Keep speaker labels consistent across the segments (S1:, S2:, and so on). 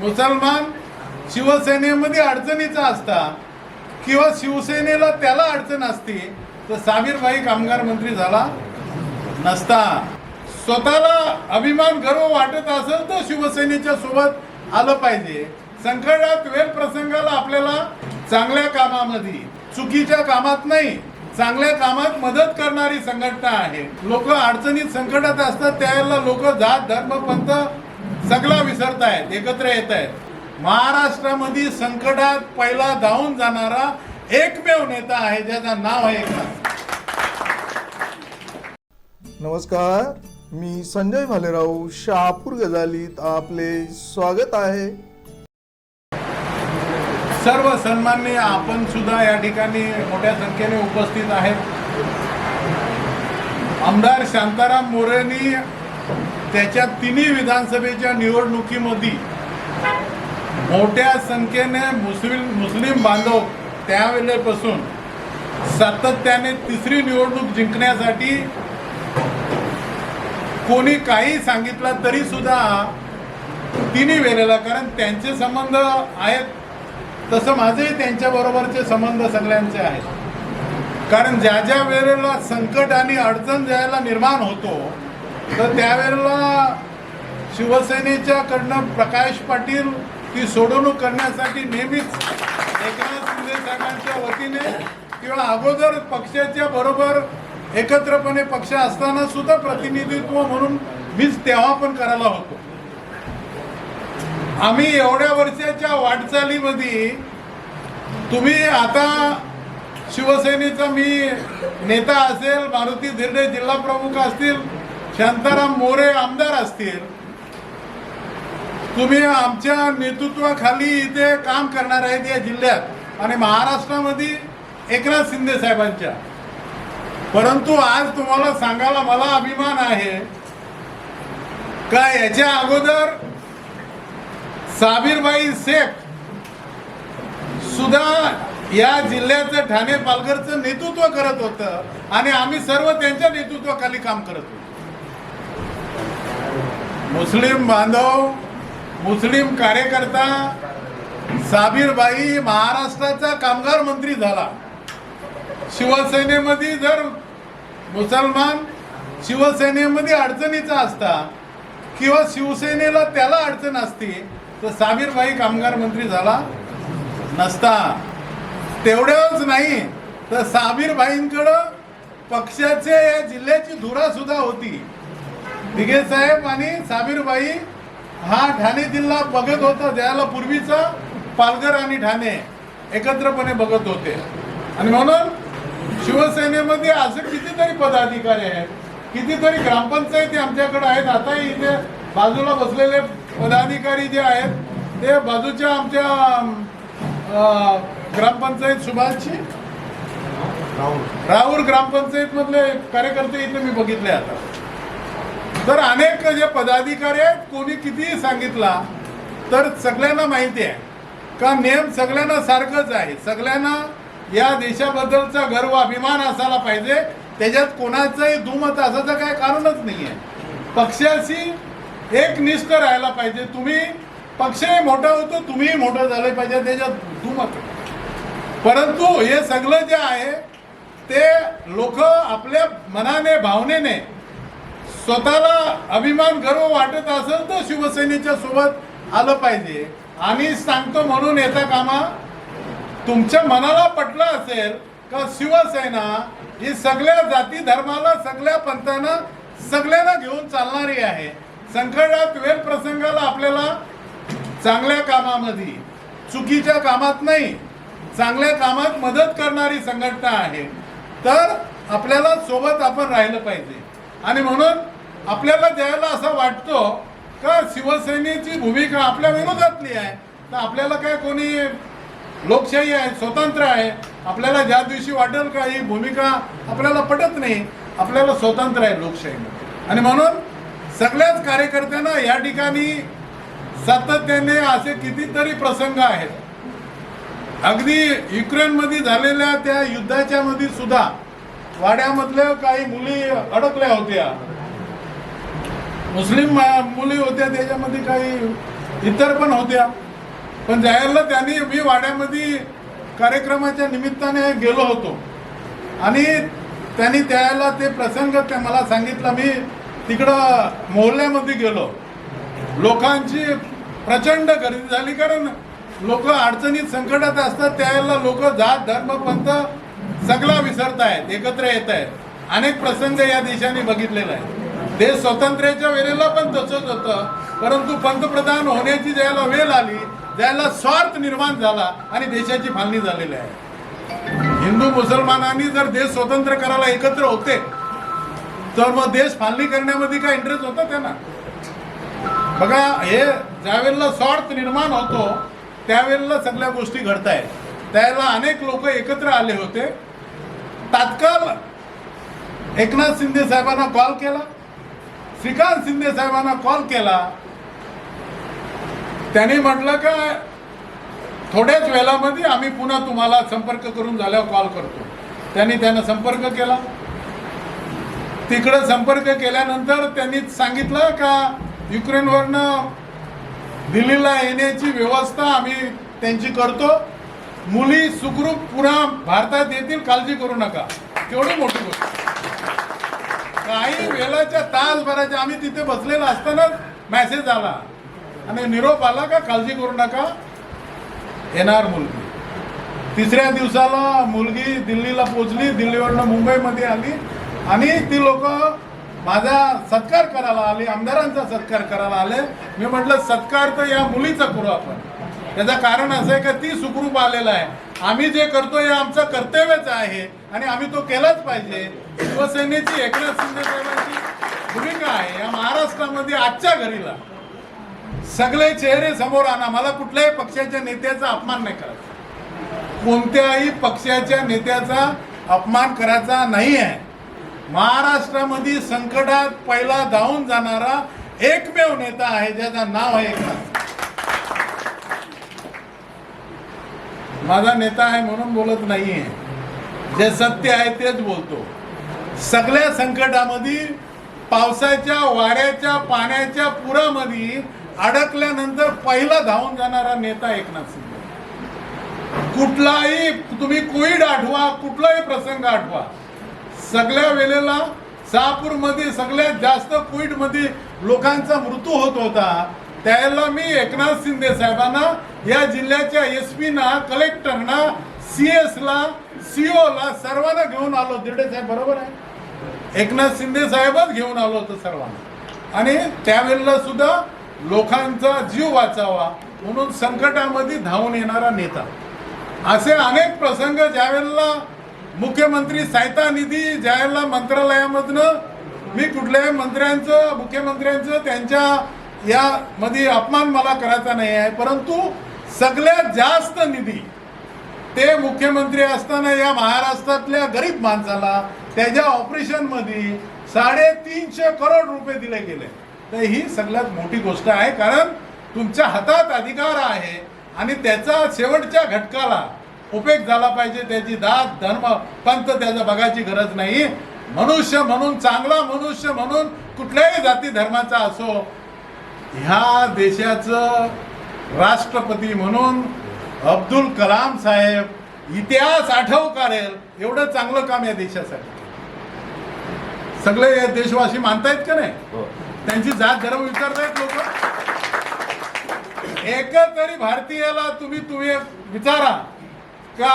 S1: मुसलमान शिवसेनेमध्ये अडचणीचा असता किंवा शिवसेनेला त्याला अडचण असती तर साबीरबाई कामगार मंत्री झाला नसता. स्वतःला अभिमान गर्व वाटत असेल तर शिवसेनेच्या सोबत आलं पाहिजे. संकटात वेळ प्रसंगाला आपल्याला चांगल्या कामामध्ये चुकीच्या कामात नाही चांगल्या कामात मदत करणारी संघटना आहे. लोक अडचणीत संकटात असतात त्यावेळेला लोक जात धर्म पंथ सगळा विसरत आहेत एकत्र येत आहेत महाराष्ट्रामध्ये संकटात पहिला धावून जाणारा एकमेव नेता आहे ज्याचं नाव आहे एकनाथ.
S2: नमस्कार मी संजय भालेराव शहापूर गजालीत आपले स्वागत आहे.
S1: सर्व सन्माननीय आपण सुद्धा या ठिकाणी मोठ्या संख्येने उपस्थित आहेत. आमदार शांताराम मोरेंनी त्याच्या तिन्ही विधानसभेच्या निवडणुकीमध्ये मोठ्या संख्येने मुस्लिम मुस्लिम बांधव त्यावेळेपासून सातत्याने तिसरी निवडणूक जिंकण्यासाठी कोणी काही सांगितलं तरी सुद्धा तिन्ही वेळेला कारण त्यांचे संबंध आहेत. तसं माझेही त्यांच्याबरोबरचे संबंध सगळ्यांचे आहेत. कारण ज्या ज्या वेळेला संकट आणि अडचण ज्याला निर्माण होतो तर त्यावेळेला शिवसेनेच्याकडनं प्रकाश पाटील ती सोडवणूक करण्यासाठी नेहमीच एकनाथ शिंदे साहेबांच्या वतीने किंवा अगोदर पक्षाच्या बरोबर एकत्रपणे पक्ष असताना सुद्धा प्रतिनिधित्व म्हणून मीच तेव्हा पण करायला होतो. आम्ही एवढ्या वर्षाच्या वाटचालीमध्ये तुम्ही आता शिवसेनेचा मी नेता असेल मारुती धिरडे जिल्हा प्रमुख असतील शांताराम मोरे आमदार असतील. तुम्ही आमच्या नेतृत्वाखाली इथे काम करणार आहेत या जिल्ह्यात आणि महाराष्ट्रामध्ये एकनाथ शिंदे साहेबांच्या. परंतु आज तुम्हाला सांगायला मला अभिमान आहे का याच्या अगोदर साबीरबाई शेख सुद्धा या जिल्ह्याचं ठाणे पालघरचं नेतृत्व करत होतं आणि आम्ही सर्व त्यांच्या नेतृत्वाखाली काम करत होतो. मुस्लिम बांधव मुस्लिम कार्यकर्ता साबीरबाई महाराष्ट्राचा कामगार मंत्री झाला. शिवसेनेमध्ये जर मुसलमान शिवसेनेमध्ये अडचणीचा असता किंवा शिवसेनेला त्याला अडचण असती तर साबीरबाई कामगार मंत्री झाला नसता. तेवढंच नाही तर साबीरबाईंकडं पक्षाचे या जिल्ह्याची धुरा सुद्धा होती. दिघे साहेब आणि साबीरबाई हा ठाणे जिल्हा बघत होता ज्याला पूर्वीचा पालघर आणि ठाणे एकत्रपणे बघत होते. आणि म्हणून शिवसेनेमध्ये असं कितीतरी पदाधिकारी आहेत कितीतरी ग्रामपंचायती आमच्याकडे आहेत. आताही इथे बाजूला बसलेले पदाधिकारी जे आहेत ते बाजूच्या आमच्या ग्रामपंचायत सुभाषची राहुल. ग्रामपंचायत मधले कार्यकर्ते इथे मी बघितले आता. तर अनेक जे पदाधिकारी आहेत कोणी कितीही सांगितला तर सगळ्यांना माहिती आहे. का नेम सगळ्यांना सारखंच आहे. सगळ्यांना या देशाबद्दलचा गर्व अभिमान असायला पाहिजे. त्याच्यात कोणाचंही दुमत असायचं काय कारणच नाही आहे पक्षाशी एकनिष्ठ राहायला पाहिजे. तुम्ही पक्षही मोठा होतो तुम्हीही मोठं झालं पाहिजे. त्याच्यात दुमत परंतु हे सगळं जे आहे ते लोक आपल्या मनाने भावनेने स्वतःला अभिमान गर्व वाटत असेल तर शिवसेनेच्या सोबत आलं पाहिजे. आणि सांगतो म्हणून येता कामा तुमच्या मनाला पटलं असेल का शिवसेना ही सगळ्या जाती धर्माला सगळ्या पंथांना सगळ्यांना घेऊन चालणारी आहे. संकटात वेळ प्रसंगाला आपल्याला चांगल्या कामामध्ये चुकीच्या कामात नाही चांगल्या कामात मदत करणारी संघटना आहे. तर आपल्याला सोबत आपण राहिलं पाहिजे. आणि म्हणून आपल्याला द्यायला असं वाटतो का शिवसेनेची भूमिका आपल्या विरोधातली आहे तर आपल्याला काय कोणी लोकशाही आहे स्वतंत्र आहे आपल्याला ज्या दिवशी वाटेल का ही भूमिका आपल्याला पटत नाही आपल्याला स्वतंत्र आहे लोकशाहीमध्ये. आणि म्हणून सगळ्याच कार्यकर्त्यांना या ठिकाणी सातत्याने असे कितीतरी प्रसंग आहेत. अगदी युक्रेनमध्ये झालेल्या त्या युद्धाच्या मध्ये सुद्धा वाड्यामधल्या काही मुली अडकल्या होत्या. मुस्लिम मा- मुली होत्या त्याच्यामध्ये काही इतर पण होत्या. पण जायला त्यांनी मी वाड्यामध्ये कार्यक्रमाच्या निमित्ताने गेलो होतो. आणि त्यांनी त्याला ते प्रसंग त्या मला सांगितलं मी तिकडं मोहल्ल्यामध्ये गेलो. लोकांची प्रचंड गर्दी झाली कारण लोक अडचणीत संकटात असतात त्यावेळेला लोक जात धर्म पंथ सगळा विसरत आहेत एकत्र येत आहेत अनेक प्रसंग या देशाने बघितलेला आहे. देश स्वातंत्र्याच्या वेळेला पण तसंच होतं. परंतु पंतप्रधान होण्याची ज्याला वेळ आली ज्याला स्वार्थ निर्माण झाला आणि देशाची फालणी झालेली आहे. हिंदू मुसलमानांनी जर देश स्वतंत्र करायला एकत्र होते तर मग देश फालणी करण्यामध्ये काय इंटरेस्ट होता त्यांना? बघा हे ज्यावेळेला स्वार्थ निर्माण होतो त्यावेळेला सगळ्या गोष्टी घडत आहेत त्यावेळेला अनेक लोक एकत्र आले होते. तात्काळ एकनाथ शिंदे साहेबांना कॉल केला. श्रीकांत शिंदे साहेबांना कॉल केला. त्यांनी म्हटलं का थोड्याच वेळामध्ये आम्ही पुन्हा तुम्हाला संपर्क करून झाल्यावर कॉल करतो. त्यांनी त्यांना संपर्क केला. तिकडं संपर्क केल्यानंतर त्यांनी सांगितलं का युक्रेनवरनं दिल्लीला येण्याची व्यवस्था आम्ही त्यांची करतो. मुली सुखरूप पुन्हा भारतात येतील काळजी करू नका. केवढी मोठी गोष्ट. काही वेळाच्या तासभराच्या आम्ही तिथे बसलेला असतानाच मेसेज आला. आणि निरोप आला का काळजी करू नका. येणार मुलगी. तिसऱ्या दिवसाला मुलगी दिल्लीला पोचली दिल्लीवरनं मुंबईमध्ये आली. आणि ती लोक माझा सत्कार करायला आले आमदारांचा सत्कार करायला आले. मी म्हटलं सत्कार तर या मुलीचा करू आपण. त्याचं कारण असं आहे का ती सुखरूप आलेलं आहे. आम्ही जे करतो हे आमचं कर्तव्यच आहे. आणि आम्ही तो केलाच पाहिजे. शिवसेनेची एकनाथ शिंदे साहेबांची भूमिका आहे या महाराष्ट्रामध्ये आजच्या घरीला सगळे चेहरे समोर आणा. मला कुठल्याही पक्षाच्या नेत्याचा अपमान नाही करायचा. कोणत्याही पक्षाच्या नेत्याचा अपमान करायचा नाही आहे. महाराष्ट्रामध्ये संकटात पहिला धावून जाणारा एकमेव नेता आहे ज्याचं नाव आहे एकनाथ. माझा नेता आहे म्हणून बोलत नाहीये. जे सत्य आहे तेच बोलतो. सगळ्या संकटामध्ये पावसाच्या वाऱ्याच्या पाण्याच्या पुरामध्ये अडकल्यानंतर पहिला धावून जाणारा नेता एकनाथ शिंदे. कुठलाही तुम्ही कोविड आठवा कुठलाही प्रसंग आठवा. सगळ्या वेळेला शहापूरमध्ये सगळ्यात जास्त कोविडमध्ये लोकांचा मृत्यू होत होता त्याला मी एकनाथ शिंदे साहेबांना या जिल्ह्याच्या एस पीना कलेक्टरना सी ला सीओला सर्वांना घेऊन आलो. दिर्डे साहेब बरोबर आहे? एकनाथ शिंदे साहेबच घेऊन आलो होतो सर्वांना. आणि त्यावेळेला सुद्धा लोकांचा जीव वाचावा म्हणून संकटामध्ये धावून येणारा नेता. असे अनेक प्रसंग ज्यावेळेला मुख्यमंत्री सहायता निधी ज्यावेळेला मंत्रालयामधनं मी कुठल्याही मंत्र्यांचं मुख्यमंत्र्यांचं त्यांच्या यामध्ये अपमान मला करायचा नाही आहे. परंतु सगळ्यात जास्त निधी ते मुख्यमंत्री असताना या महाराष्ट्रातल्या गरीब माणसाला त्याच्या ऑपरेशनमध्ये साडेतीनशे करोड रुपये दिले गेले. तर ही सगळ्यात मोठी गोष्ट आहे कारण तुमच्या हातात अधिकार आहे आणि त्याचा शेवटच्या घटकाला उपयोग झाला पाहिजे त्याची दात धर्म पंत त्याचं बघायची गरज नाही. मनुष्य म्हणून चांगला मनुष्य म्हणून कुठल्याही जाती धर्माचा असो ह्या देशाचं राष्ट्रपती म्हणून अब्दुल कलाम साहेब इतिहास आठव करेल एवढं चांगलं काम या देशासाठी. सगळे देशवासी मानतायत का नाही? त्यांची जात धर्म विचारतायत लोक. एक तरी भारतीयाला तुम्ही तुम्ही विचारा का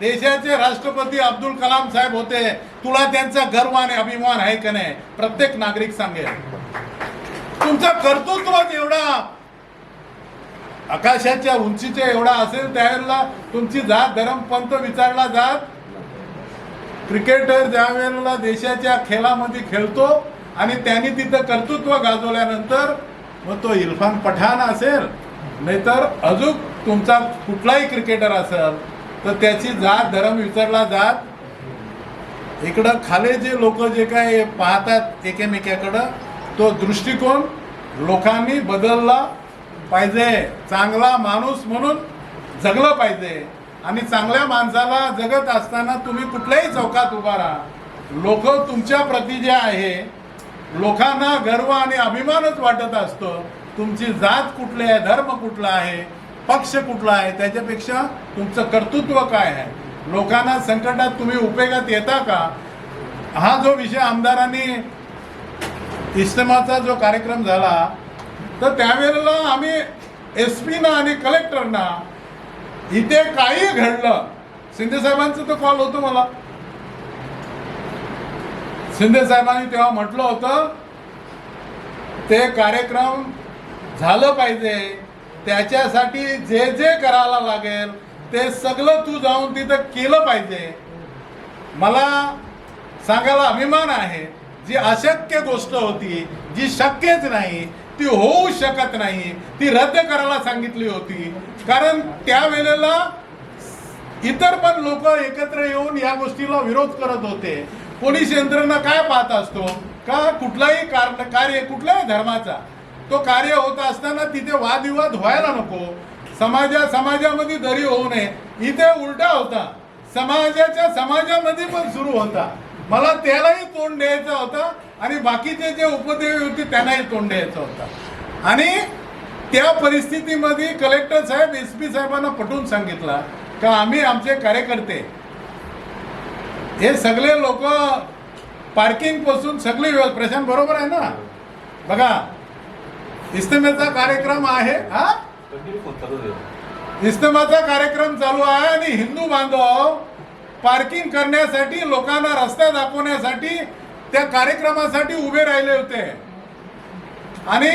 S1: देशाचे राष्ट्रपती अब्दुल कलाम साहेब होते? तुला त्यांचा गर्व आणि अभिमान आहे का नाही? प्रत्येक नागरिक सांगेल. तुमचा कर्तृत्व एवढा आकाशाच्या उंचीच्या एवढा असेल त्यावेळेला तुमची जात धर्म विचारला जात. क्रिकेटर ज्या वेळेला देशाच्या खेळामध्ये खेळतो आणि त्यांनी तिथं कर्तृत्व गाजवल्यानंतर मग तो इरफान पठाण असेल नाहीतर अजून तुमचा कुठलाही क्रिकेटर असेल तर त्याची जात धर्म विचारला जात. इकडं खाले जे लोक जे काय पाहतात एकेमेकाकडं तो दृष्टिकोन लोकांनी बदलला. पाहिजे. चांगला माणूस म्हणून जगलं पाहिजे. आणि चांगल्या माणसाला जगत असताना तुम्ही कुठल्याही चौकात उभा राहा. लोक तुमच्या प्रती जे आहे लोकांना गर्व आणि अभिमानच वाटत असतो. तुमची जात कुठली आहे धर्म कुठला आहे पक्ष कुठला आहे त्याच्यापेक्षा तुमचं कर्तृत्व काय आहे? लोकांना संकटात तुम्ही उपयोगात येता का? हा जो विषय आमदारांनी इस्तेमाचा जो कार्यक्रम झाला तर त्यावेळेला आम्ही एस पीना आणि कलेक्टरना इथे काही घडलं. शिंदे साहेबांचं तर कॉल होतो मला. शिंदे साहेबांनी तेव्हा म्हटलं होतं ते कार्यक्रम झालं पाहिजे. त्याच्यासाठी जे जे करायला लागेल ते सगळं तू जाऊन तिथं केलं पाहिजे. मला सांगायला अभिमान आहे. जी अशक्य गोष्ट होती जी शक्यच नाही ती होऊ शकत नाही. ती रद्द करायला सांगितली होती. कारण त्यावेळेला इतर पण लोक एकत्र येऊन या गोष्टीला विरोध करत होते. पोलीस यंत्रणा काय पाहत असतो? का कुठलाही कार- कार्य कुठल्याही धर्माचा तो कार्य होत असताना तिथे वादविवाद व्हायला नको. समाजा समाजामध्ये दरी होऊ नये. इथे उलटा होता. समाजाच्या समाजामध्ये पण सुरू होता. मला त्यालाही तोंड द्यायचं होतं आणि बाकीचे जे उपदेवी होते त्यांनाही तोंड द्यायचं होतं. आणि त्या परिस्थितीमध्ये कलेक्टर साहेब एस पी साहेबांना पटवून सांगितलं का आम्ही आमचे कार्यकर्ते हे सगळे लोक पार्किंगपासून सगळे प्रशांत बरोबर आहे ना? बघा इस्तेमाचा कार्यक्रम आहे हा? इस्तेमाचा कार्यक्रम चालू आहे आणि हिंदू बांधव पार्किंग करण्यासाठी लोकांना रस्ता दाखवण्यासाठी त्या कार्यक्रमासाठी उभे राहिले होते. आणि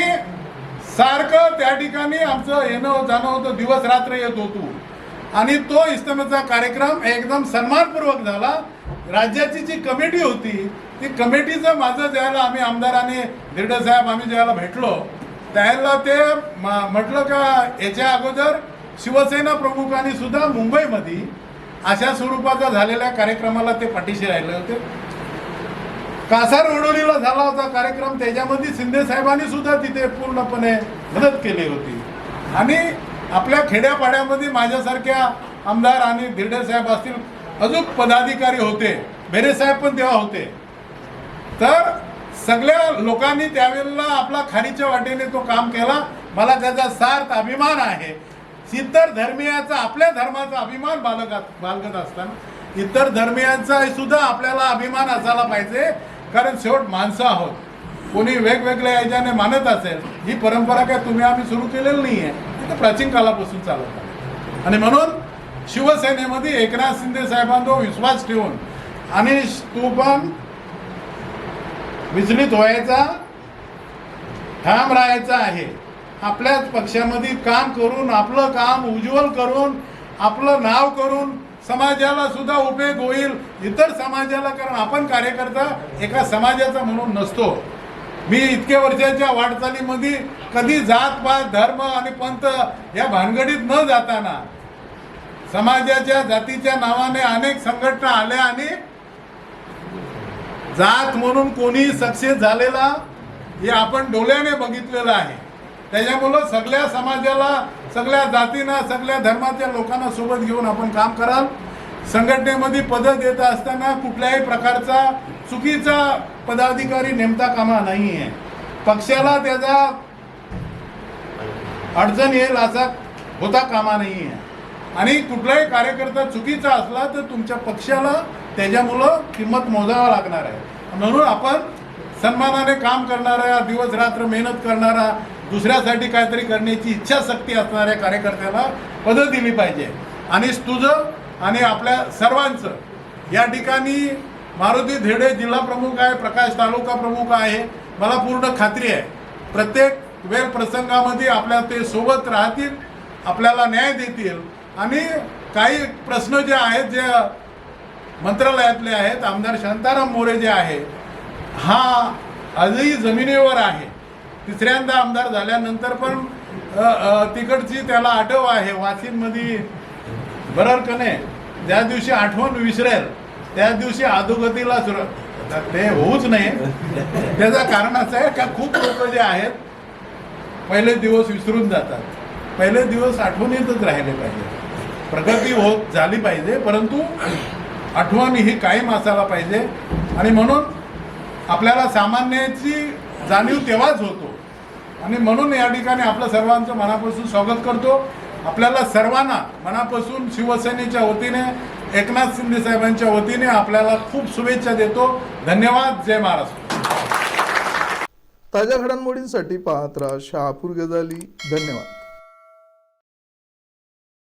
S1: सारखं त्या ठिकाणी आमचं येणं जाणं होतं दिवस रात्र येत होतो. आणि तो इस्तेमाचा कार्यक्रम एकदम सन्मानपूर्वक झाला. राज्याची जी कमिटी होती ती कमिटीचं माझं ज्याला आम्ही आमदाराने धिरडे साहेब आम्ही ज्याला भेटलो त्याला ते म्हटलं का याच्या अगोदर शिवसेना प्रमुखांनी सुद्धा मुंबईमध्ये अशा स्वरूपाचा झालेल्या कार्यक्रमाला ते पाठीशी राहिले होते. कासार वडोलीला झाला होता कार्यक्रम त्याच्यामध्ये शिंदे साहेबांनी सुद्धा तिथे पूर्णपणे मदत केली होती. आणि आपल्या खेड्यापाड्यामध्ये माझ्यासारख्या आमदार आणि धिरडे साहेब असतील अजून पदाधिकारी होते बेरे साहेब पण तेव्हा होते. तर सगळ्या लोकांनी त्यावेळेला आपला खारीच्या वाटेने तो काम केला. मला त्याचा सार्थ अभिमान आहे. इतर धर्मियाचा आपल्या धर्माचा अभिमान बाळगत बालगत असताना इतर धर्मियांचा सुद्धा आपल्याला अभिमान असायला पाहिजे. कारण शेवट माणसं आहोत. कोणी वेगवेगळ्या याच्याने मानत असेल ही परंपरा काय तुम्ही आम्ही सुरू केलेली नाही आहे ती प्राचीन कालापासून चालत आणि म्हणून शिवसेनेमध्ये एकनाथ शिंदे साहेबांवर विश्वास ठेवून आणि तू पण विचलित व्हायचा ठाम राहायचा आहे. आपल्याच पक्षामध्ये काम करून आपलं काम उज्ज्वल करून आपलं नाव करून समाजाला सुद्धा उपयोग होईल इतर समाजाला कारण आपण कार्यकर्ता एका समाजाचा म्हणून नसतो. मी इतक्या वर्षाच्या वाटचालीमध्ये कधी जात पात धर्म आणि पंथ या भानगडीत न जाताना समाजाच्या जातीच्या नावाने अनेक संघटना आल्या आणि जात म्हणून कोणी सक्सेस झालेला हे आपण डोळ्याने बघितलेलं आहे. त्याच्यामुळं सगळ्या समाजाला सगळ्या जातींना सगळ्या धर्माच्या लोकांना सोबत घेऊन आपण काम कराल. संघटनेमध्ये पदं देत असताना कुठल्याही प्रकारचा चुकीचा पदाधिकारी नेमता कामा नाही आहे पक्षाला त्याचा अडचण येईल असा होता कामा नाही आहे आणि कुठलाही कार्यकर्ता चुकीचा असला तर तुमच्या पक्षाला त्याच्यामुळं किंमत मोजावा लागणार आहे. म्हणून आपण सन्मानाने काम करणारा दिवस रात्र मेहनत करणारा दुसऱ्यासाठी काहीतरी करण्याची इच्छाशक्ती असणाऱ्या कार्यकर्त्याला पदं दिली पाहिजे. आणि तुझं आणि आपल्या सर्वांचं या ठिकाणी मारुती धेडे जिल्हा प्रमुख आहे प्रकाश तालुका प्रमुख आहे मला पूर्ण खात्री आहे. प्रत्येक वेळ प्रसंगामध्ये आपल्या ते सोबत राहतील आपल्याला न्याय देतील. आणि काही प्रश्न जे आहेत जे मंत्रालयातले आहेत आमदार शांताराम मोरे जे आहे हा आजही जमिनीवर आहे. तिसऱ्यांदा आमदार झाल्यानंतर पण तिकडची त्याला आठव आहे. वाशिममध्ये बरं ज्या दिवशी आठवण विसरेल त्या दिवशी अधोगतीला सुर ते होऊच नाही. त्याचं कारण असं आहे का खूप लोक जे आहेत पहिले दिवस विसरून जातात. पहिले दिवस आठवणीतच राहिले पाहिजे. प्रगती होत झाली पाहिजे परंतु आठवण ही कायम असायला पाहिजे. आणि म्हणून आपल्याला सामान्याची जाणीव तेव्हाच होतो. आणि म्हणून या ठिकाणी आपलं सर्वांचं मनापासून स्वागत करतो. आपल्याला सर्वांना मनापासून शिवसेनेच्या वतीने एकनाथ शिंदे साहेबांच्या वतीने आपल्याला खूप शुभेच्छा देतो. धन्यवाद. जय महाराष्ट्र.
S2: ताज्या घडामोडींसाठी पाहत राहा शहापूर गजाली. धन्यवाद.